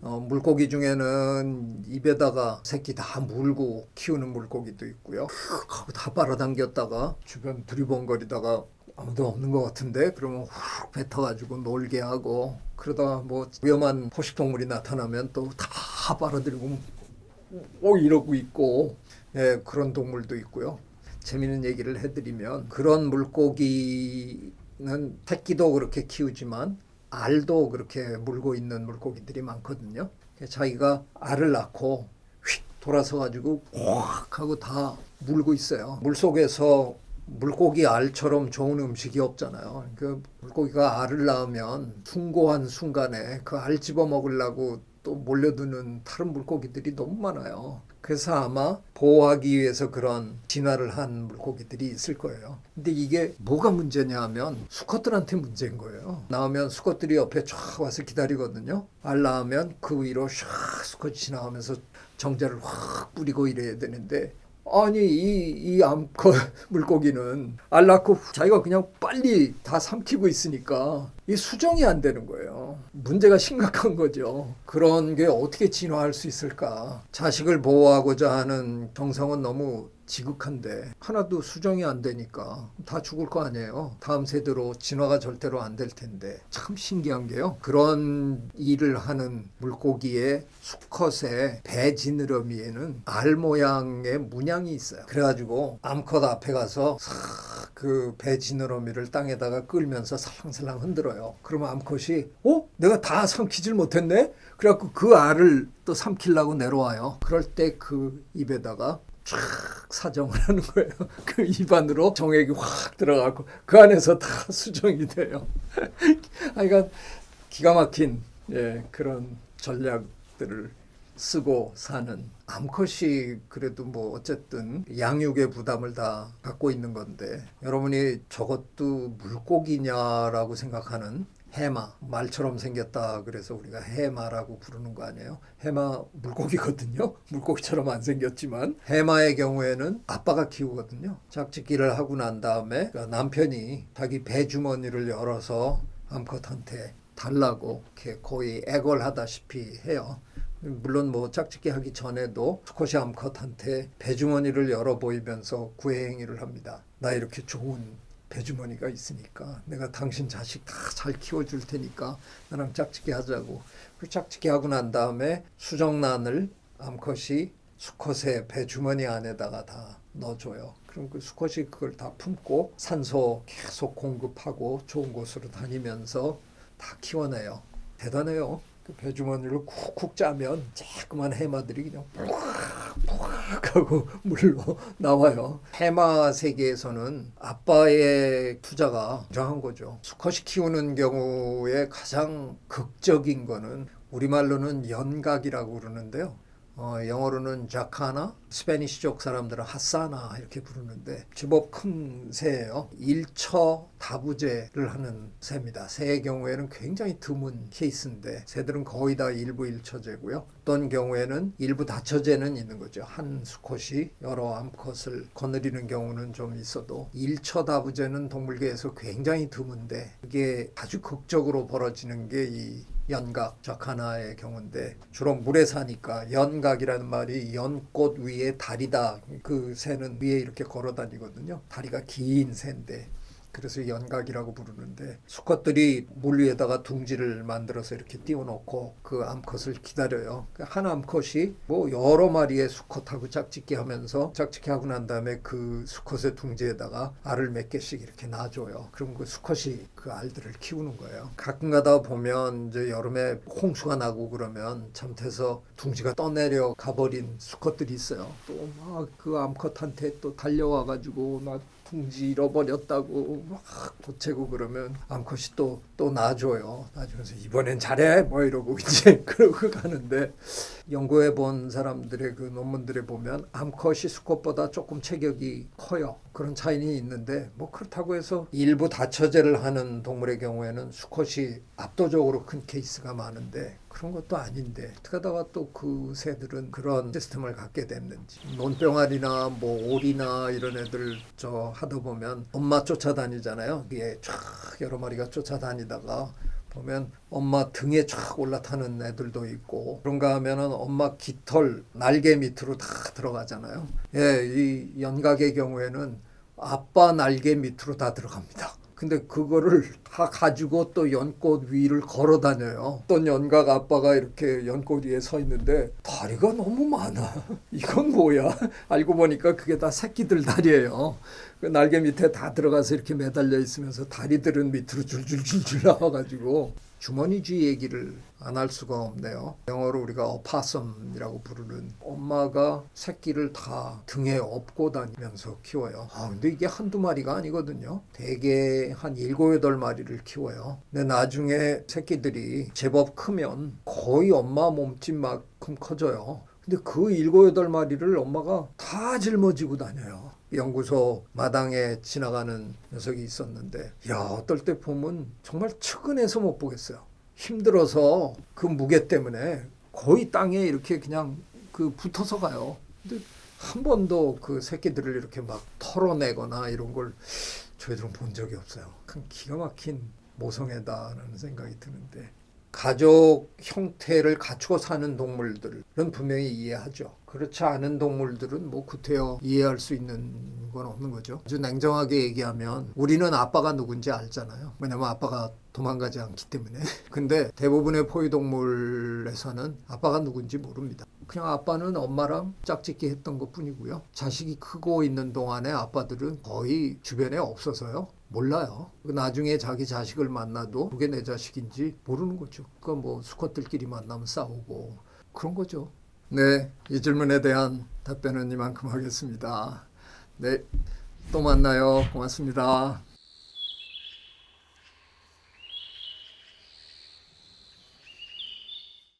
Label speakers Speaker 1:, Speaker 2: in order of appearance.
Speaker 1: 어, 물고기 중에는 입에다가 새끼 다 물고 키우는 물고기도 있고요. 훅 하고 다 빨아당겼다가 주변 두리번거리다가 아무도 없는 것 같은데 그러면 훅 뱉어가지고 놀게 하고 그러다가 뭐 위험한 포식동물이 나타나면 또 다 빨아들이고 오 이러고 있고 예, 그런 동물도 있고요. 재미있는 얘기를 해드리면 그런 물고기는 새끼도 그렇게 키우지만 알도 그렇게 물고 있는 물고기들이 많거든요. 자기가 알을 낳고 휙 돌아서 가지고 꽉 하고 다 물고 있어요. 물 속에서 물고기 알처럼 좋은 음식이 없잖아요. 그 물고기가 알을 낳으면 숭고한 순간에 그 알 집어 먹으려고 또 몰려드는 다른 물고기들이 너무 많아요. 그래서 아마 보호하기 위해서 그런 진화를 한 물고기들이 있을 거예요. 근데 이게 뭐가 문제냐 하면 수컷들한테 문제인 거예요. 나오면 수컷들이 옆에 쫙 와서 기다리거든요. 알 낳으면 그 위로 샥 수컷이 지나가면서 정자를 확 뿌리고 이래야 되는데 아니 이, 이 암컷 물고기는 알 낳고 자기가 그냥 빨리 다 삼키고 있으니까 이 수정이 안 되는 거예요. 문제가 심각한 거죠. 그런 게 어떻게 진화할 수 있을까? 자식을 보호하고자 하는 정성은 너무 지극한데 하나도 수정이 안 되니까 다 죽을 거 아니에요. 다음 세대로 진화가 절대로 안 될 텐데 참 신기한 게요. 그런 일을 하는 물고기의 수컷의 배 지느러미에는 알 모양의 문양이 있어요. 그래가지고 암컷 앞에 가서 그배 지느러미를 땅에다가 끌면서 살랑살랑 흔들어요. 그러면 암컷이 어? 내가 다 삼키질 못했네? 그래갖고 그 알을 또 삼키려고 내려와요. 그럴 때 그 입에다가 쫙 사정을 하는 거예요. 그 입안으로 정액이 확 들어가고 그 안에서 다 수정이 돼요. 하여간 기가 막힌 예, 그런 전략들을 쓰고 사는 암컷이 그래도 뭐 어쨌든 양육의 부담을 다 갖고 있는 건데 여러분이 저것도 물고기냐라고 생각하는 해마 말처럼 생겼다 그래서 우리가 해마라고 부르는 거 아니에요? 해마 물고기거든요. 물고기처럼 안 생겼지만 해마의 경우에는 아빠가 키우거든요. 짝짓기를 하고 난 다음에 그 남편이 자기 배 주머니를 열어서 암컷한테 달라고 이렇게 거의 애걸하다시피 해요. 물론 뭐 짝짓기 하기 전에도 스코시 암컷한테 배주머니를 열어 보이면서 구애 행위를 합니다. 나 이렇게 좋은 배주머니가 있으니까 내가 당신 자식 다 잘 키워줄 테니까 나랑 짝짓기 하자고 그 짝짓기 하고 난 다음에 수정란을 암컷이 수컷의 배주머니 안에다가 다 넣어줘요. 그럼 그 수컷이 그걸 다 품고 산소 계속 공급하고 좋은 곳으로 다니면서 다 키워내요. 대단해요. 그 배주머니를 쿡쿡 짜면 조그만 해마들이 그냥 푹푹 하고 물로 나와요. 해마 세계에서는 아빠의 투자가 굉장한 거죠. 수컷이 키우는 경우에 가장 극적인 거는 우리말로는 연각이라고 그러는데요. 어, 영어로는 자카나, 스페니시족 사람들은 하사나 이렇게 부르는데 제법 큰 새예요. 일처 다부제를 하는 새입니다. 새의 경우에는 굉장히 드문 케이스인데 새들은 거의 다 일부 일처제고요. 어떤 경우에는 일부 다처제는 있는 거죠. 한 수컷이 여러 암컷을 거느리는 경우는 좀 있어도 일처 다부제는 동물계에서 굉장히 드문데 그게 아주 극적으로 벌어지는 게 이 연각 자카나의 경우인데 주로 물에 사니까 연각이라는 말이 연꽃 위에 다리다. 그 새는 위에 이렇게 걸어 다니거든요. 다리가 긴 새인데 그래서 연각이라고 부르는데 수컷들이 물 위에다가 둥지를 만들어서 이렇게 띄워놓고 그 암컷을 기다려요. 그한 암컷이 뭐 여러 마리의 수컷하고 짝짓기 하면서 짝짓기 하고 난 다음에 그 수컷의 둥지에다가 알을 몇 개씩 이렇게 놔줘요. 그럼 그 수컷이 그 알들을 키우는 거예요. 가끔 가다 보면 이제 여름에 홍수가 나고 그러면 잠태서 둥지가 떠내려 가버린 수컷들이 있어요. 또 막 그 암컷한테 또 달려와가지고 나 둥지 잃어버렸다고 막 보채고 그러면 암컷이 또 또 놔줘요. 놔주면서 이번엔 잘해 뭐 이러고 이제 그러고 가는데 연구해 본 사람들의 그 논문들에 보면 암컷이 수컷보다 조금 체격이 커요. 그런 차이는 있는데 뭐 그렇다고 해서 일부 다처제를 하는 동물의 경우에는 수컷이 압도적으로 큰 케이스가 많은데 그 그런 것도 아닌데 하다가 또 그 새들은 그런 시스템을 갖게 됐는지. 논병아리나 뭐 오리나 이런 애들 저 하다 보면 엄마 쫓아다니잖아요. 그게 쫙 여러 마리가 쫓아다니다가 보면 엄마 등에 쫙 올라타는 애들도 있고 그런가 하면은 엄마 깃털 날개 밑으로 다 들어가잖아요. 예, 이 연각의 경우에는 아빠 날개 밑으로 다 들어갑니다. 근데 그거를 다 가지고 또 연꽃 위를 걸어 다녀요. 어떤 연각 아빠가 이렇게 연꽃 위에 서 있는데 다리가 너무 많아. 이건 뭐야? 알고 보니까 그게 다 새끼들 다리예요. 그 날개 밑에 다 들어가서 이렇게 매달려 있으면서 다리들은 밑으로 줄줄줄줄 나와가지고 주머니쥐 얘기를 안 할 수가 없네요. 영어로 우리가 어파섬이라고 부르는 엄마가 새끼를 다 등에 업고 다니면서 키워요. 아, 근데 이게 한두 마리가 아니거든요. 대개 한 일곱 여덟 마리를 키워요. 근데 나중에 새끼들이 제법 크면 거의 엄마 몸집만큼 커져요. 근데 그 일곱 여덟 마리를 엄마가 다 짊어지고 다녀요. 연구소 마당에 지나가는 녀석이 있었는데, 야, 어떨 때 보면 정말 측은해서 못 보겠어요. 힘들어서 그 무게 때문에 거의 땅에 이렇게 그냥 그 붙어서 가요. 근데 한 번도 그 새끼들을 이렇게 막 털어내거나 이런 걸 저희들은 본 적이 없어요. 큰 기가 막힌 모성애다라는 생각이 드는데 가족 형태를 갖추고 사는 동물들은 분명히 이해하죠. 그렇지 않은 동물들은 뭐 구태여 이해할 수 있는 건 없는 거죠. 아주 냉정하게 얘기하면 우리는 아빠가 누군지 알잖아요. 왜냐면 아빠가 도망가지 않기 때문에. 근데 대부분의 포유동물에서는 아빠가 누군지 모릅니다. 그냥 아빠는 엄마랑 짝짓기 했던 것 뿐이고요. 자식이 크고 있는 동안에 아빠들은 거의 주변에 없어서요. 몰라요. 그 나중에 자기 자식을 만나도 그게 내 자식인지 모르는 거죠. 그뭐 수컷들끼리 만나면 싸우고 그런 거죠. 네, 이 질문에 대한 답변은 이만큼 하겠습니다. 네, 또 만나요. 고맙습니다.